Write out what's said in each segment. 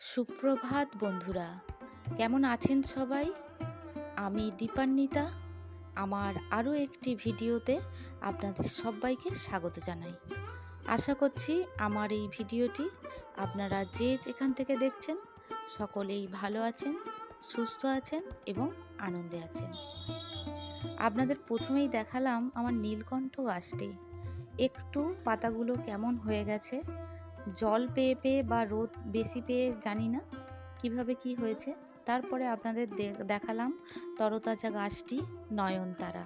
সুপ্রভাত বন্ধুরা, কেমন আছেন সবাই? আমি দীপান্বিতা, আমার আরও একটি ভিডিওতে আপনাদের সবাইকে স্বাগত জানাই। আশা করছি আমার এই ভিডিওটি আপনারা যে যেখান থেকে দেখছেন, সকলেই ভালো আছেন, সুস্থ আছেন এবং আনন্দে আছেন। আপনাদের প্রথমেই দেখালাম আমার নীলকণ্ঠ গাছটি। একটু পাতাগুলো কেমন হয়ে গেছে জল পেয়ে পেয়ে বা রোদ বেশি পেয়ে জানি না কীভাবে কি হয়েছে। তারপরে আপনাদের দেখালাম তরতাজা গাছটি নয়নতারা।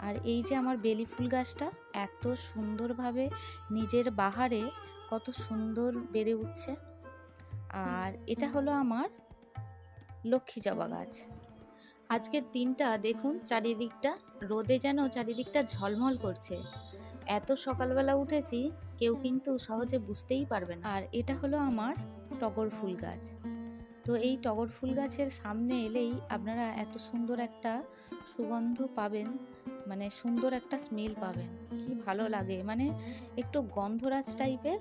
আর এই যে আমার বেলি ফুল গাছটা এত সুন্দরভাবে নিজের বাহারে কত সুন্দর বেড়ে উঠছে। আর এটা হলো আমার লক্ষ্মী জবা গাছ। আজকের দিনটা দেখুন চারিদিকটা রোদে যেন চারিদিকটা ঝলমল করছে। এত সকালবেলা উঠেছি কেউ কিন্তু সহজে বুঝতেই পারবে না। আর এটা হলো আমার টগর ফুল গাছ। তো এই টগর ফুল গাছের সামনে এলেই আপনারা এত সুন্দর একটা সুগন্ধ পাবেন মানে সুন্দর একটা স্মেল পাবেন। কি ভালো লাগে। মানে একটু গন্ধরাজ টাইপের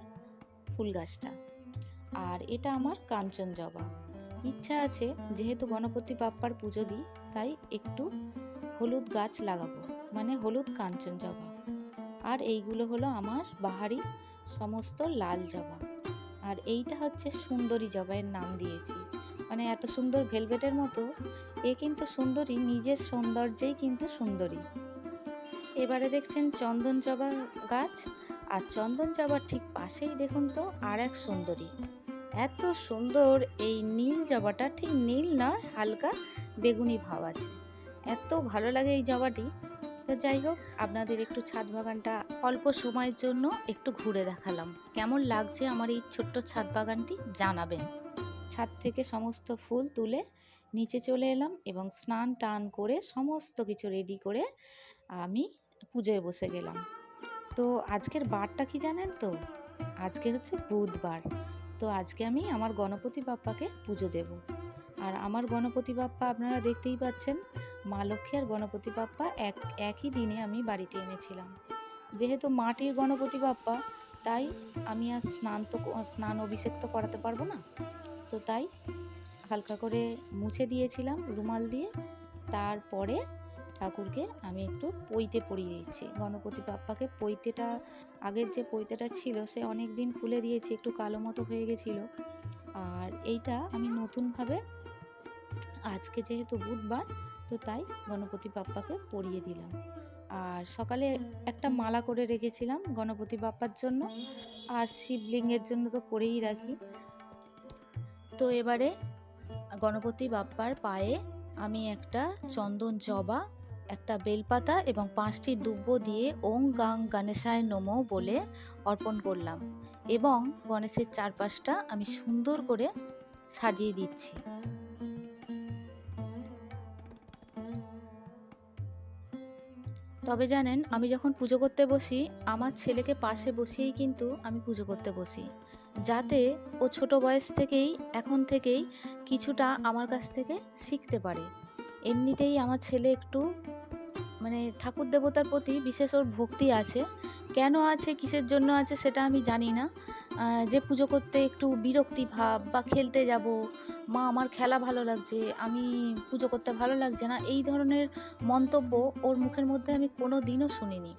ফুল গাছটা। আর এটা আমার কাঞ্চন জবা। ইচ্ছা আছে, যেহেতু গণপতি বাপ্পার পুজো দিই, তাই একটু হলুদ গাছ লাগাবো। মানে হলুদ কাঞ্চন জবা। আর এইগুলো হলো আমার বাহারি সমস্ত লাল জবা। আর এইটা হচ্ছে সুন্দরী জবাইয়ের নাম দিয়েছি। মানে এত সুন্দর ভেলভেটের মতো, এ কিন্তু সুন্দরী, নিজের সৌন্দর্যেই কিন্তু সুন্দরী। এবারে দেখছেন চন্দন জবা গাছ, আর চন্দন জবার ঠিক পাশেই দেখুন তো আর এক সুন্দরী। এত সুন্দর এই নীল জবাটা, ঠিক নীল নয়, হালকা বেগুনি ভাব আছে। এত ভালো লাগে এই জবাটি। তো যাই হোক, আপনাদের একটু ছাদ বাগানটা অল্প সময়ের জন্য একটু ঘুরে দেখালাম। কেমন লাগছে আমার এই ছোট্ট ছাদ বাগানটি জানাবেন। ছাদ থেকে সমস্ত ফুল তুলে নিচে চলে এলাম এবং স্নান টান করে সমস্ত কিছু রেডি করে আমি পুজোয় বসে গেলাম। তো আজকের বারটা কি জানেন তো? আজকে হচ্ছে বুধবার। তো আজকে আমি আমার গণপতি বাপ্পাকে পুজো দেব। আর আমার গণপতি বাপ্পা আপনারা দেখতেই পাচ্ছেন, মা লক্ষ্মী আর গণপতি বাপ্পা এক, একই দিনে আমি বাড়িতে এনেছিলাম। যেহেতু মাটির গণপতি বাপ্পা, তাই আমি আর স্নান তো স্নান অভিষেক তো করাতে পারব না। তো তাই হালকা করে মুছে দিয়েছিলাম রুমাল দিয়ে। তারপরে ঠাকুরকে আমি একটু পইতে পরিয়ে দিচ্ছি গণপতি বাপ্পাকে পইতেটা, আগের যে পইতেটা ছিল সে অনেক দিন খুলে দিয়েছি, একটু কালো মতো হয়ে গেছিল। আর এইটা আমি নতুনভাবে আজকে যেহেতু বুধবার, তো তাই গণপতি বাপ্পাকে পরিয়ে দিলাম। আর সকালে একটা মালা করে রেখেছিলাম গণপতি বাপ্পার জন্য, আর শিবলিঙ্গের জন্য তো করেই রাখি। তো এবারে গণপতি বাপ্পার পায়ে আমি একটা চন্দন জবা, একটা বেলপাতা এবং পাঁচটি দুব্ব দিয়ে ওং গাং গণেশায় নমো বলে অর্পণ করলাম এবং গণেশের চারপাশটা আমি সুন্দর করে সাজিয়ে দিচ্ছি। তবে জানেন, আমি যখন পুজো করতে বসি, আমার ছেলেকে পাশে বসিয়েই কিন্তু আমি পুজো করতে বসি। যাতে ও ছোট বয়স থেকেই, এখন থেকেই কিছুটা আমার কাছ থেকে শিখতে পারে। এমনিতেই আমার ছেলে একটু মানে ঠাকুর দেবতার প্রতি বিশেষ ওর ভক্তি আছে। কেন আছে, কিসের জন্য আছে সেটা আমি জানি না। যে পুজো করতে একটু বিরক্তি ভাব বা খেলতে যাব, মা আমার খেলা ভালো লাগছে, আমি পুজো করতে ভালো লাগছে না, এই ধরনের মন্তব্য ওর মুখের মধ্যে আমি কোনো দিনও শুনিনি।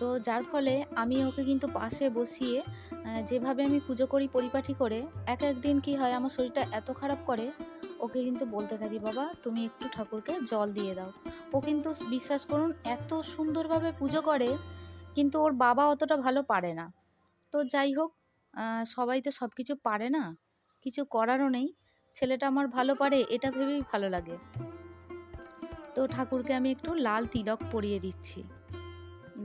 তো যার ফলে আমি ওকে কিন্তু পাশে বসিয়ে যেভাবে আমি পুজো করি পরিপাটি করে, এক একদিন কি হয় আমার শরীরটা এত খারাপ করে, ওকে কিন্তু বলতে থাকি, বাবা, তুমি একটু ঠাকুরকে জল দিয়ে দাও। ও কিন্তু বিশ্বাস করুন, এত সুন্দরভাবে পুজো করে কিন্তু ওর বাবা অতটা ভালো পারে না। তো যাই হোক সবাই তো সব কিছু পারে না। কিছু করারও নেই। ছেলেটা আমার ভালো পারে, এটা ভেবেই ভালো লাগে। তো ঠাকুরকে আমি একটু লাল তিলক পরিয়ে দিচ্ছি।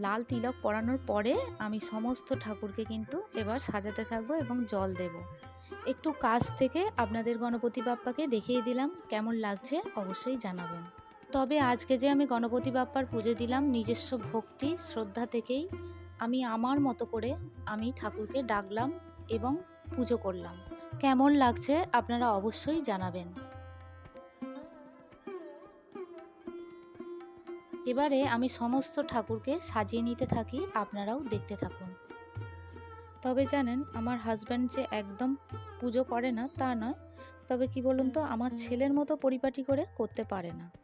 লাল তিলক পরানোর পরে আমি সমস্ত ঠাকুরকে কিন্তু এবার সাজাতে থাকব এবং জল দেব। একটু কাছ থেকে আপনাদের গণপতি বাপ্পাকে দেখিয়ে দিলাম, কেমন লাগছে অবশ্যই জানাবেন। তবে আজকে যে আমি গণপতি বাপ্পার পুজো দিলাম, নিজস্ব ভক্তি, শ্রদ্ধা থেকেই আমি আমার মতো করে আমি ঠাকুরকে ডাকলাম এবং পুজো করলাম। কেমন লাগছে আপনারা অবশ্যই জানাবেন। এবারে আমি সমস্ত ঠাকুরকে সাজিয়ে নিতে থাকি, আপনারাও দেখতে থাকুন। তবে জানেন, আমার হাজব্যান্ড যে একদম পুজো করে না, তা নয়। তবে কি বলুন তো, আমার ছেলের মতো পরিপাটি করে করতে পারে না।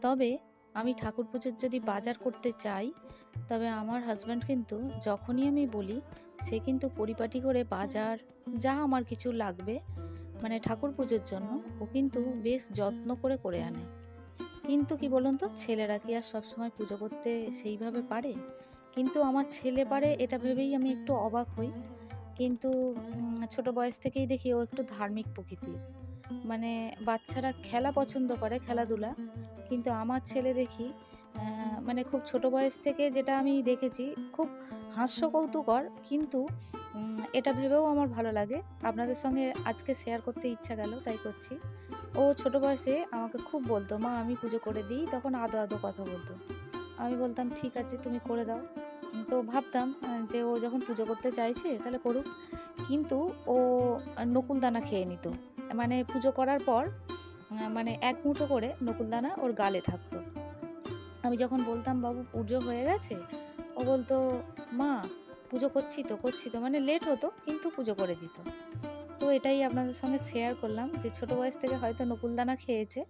তবে আমি ঠাকুর পুজোর যদি বাজার করতে চাই, তবে আমার হাজব্যান্ড কিন্তু যখনই আমি বলি, সে কিন্তু পরিপাটি করে বাজার, যা আমার কিছু লাগবে মানে ঠাকুর পুজোর জন্য, ও কিন্তু বেশ যত্ন করে করে আনে। কিন্তু কি বলুন তো, ছেলেরা কি আর সবসময় পুজো করতে সেইভাবে পারে? কিন্তু আমার ছেলে পারে, এটা ভেবেই আমি একটু অবাক হই। কিন্তু ছোট বয়স থেকেই দেখি ও একটু ধার্মিক প্রকৃতির। মানে বাচ্চারা খেলা পছন্দ করে, খেলাধুলা। কিন্তু আমার ছেলে দেখি মানে খুব ছোট বয়স থেকে যেটা আমি দেখেছি, খুব হাস্য কৌতুকর কিন্তু এটা ভেবেও আমার ভালো লাগে। আপনাদের সঙ্গে আজকে শেয়ার করতে ইচ্ছা গেল, তাই করছি। ও ছোট বয়সে আমাকে খুব বলতো, মা, আমি পুজো করে দিই। তখন আদো আদো কথা বলতো। আমি বলতাম, ঠিক আছে, তুমি করে দাও। তো ভাবতাম যে ও যখন পুজো করতে চাইছে, তাহলে করুক। কিন্তু ও নকুলদানা খেয়ে নিত। মানে পুজো করার পর মানে এক মুঠো করে নকুলদানা ওর গালে থাকতো। আমি যখন বলতাম, বাবু, পুজো হয়ে গেছে? ও বলতো, মা, পুজো করছি তো করছি তো। মানে লেট হতো, কিন্তু পুজো করে দিত। তো এটাই আপনাদের সঙ্গে শেয়ার করলাম যে, ছোট বয়স থেকে হয়তো নকুলদানা খেয়েছে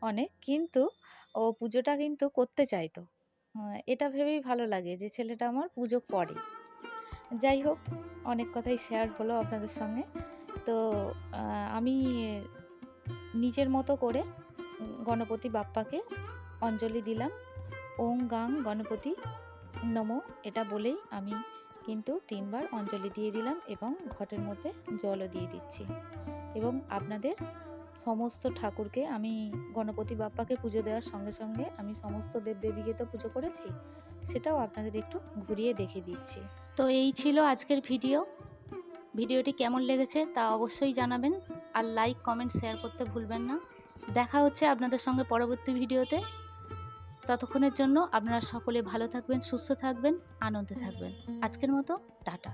অনেক, কিন্তু ও পুজোটা কিন্তু করতে চাইতো। এটা ভেবেই ভালো লাগে যে, ছেলেটা আমার পুজো করে। যাই হোক, অনেক কথাই শেয়ার হলো আপনাদের সঙ্গে। তো আমি নিজের মতো করে গণপতি বাপ্পাকে অঞ্জলি দিলাম। ওং গাং গণপতি নমো, এটা বলেই আমি কিন্তু তিনবার অঞ্জলি দিয়ে দিলাম এবং ঘটের মধ্যে জলও দিয়ে দিচ্ছি। এবং আপনাদের সমস্ত ঠাকুরকে আমি গণপতি বাপ্পাকে পুজো দেওয়ার সঙ্গে সঙ্গে আমি সমস্ত দেবদেবীকে তো পুজো করেছি, সেটাও আপনাদের একটু ঘুরিয়ে দেখে দিচ্ছি। তো এই ছিল আজকের ভিডিও। ভিডিওটি কেমন লেগেছে তা অবশ্যই জানাবেন আর লাইক, কমেন্ট, শেয়ার করতে ভুলবেন না। দেখা হচ্ছে আপনাদের সঙ্গে পরবর্তী ভিডিওতে। ততক্ষণের জন্য আপনারা সকলে ভালো থাকবেন, সুস্থ থাকবেন, আনন্দে থাকবেন। আজকের মতো, টাটা।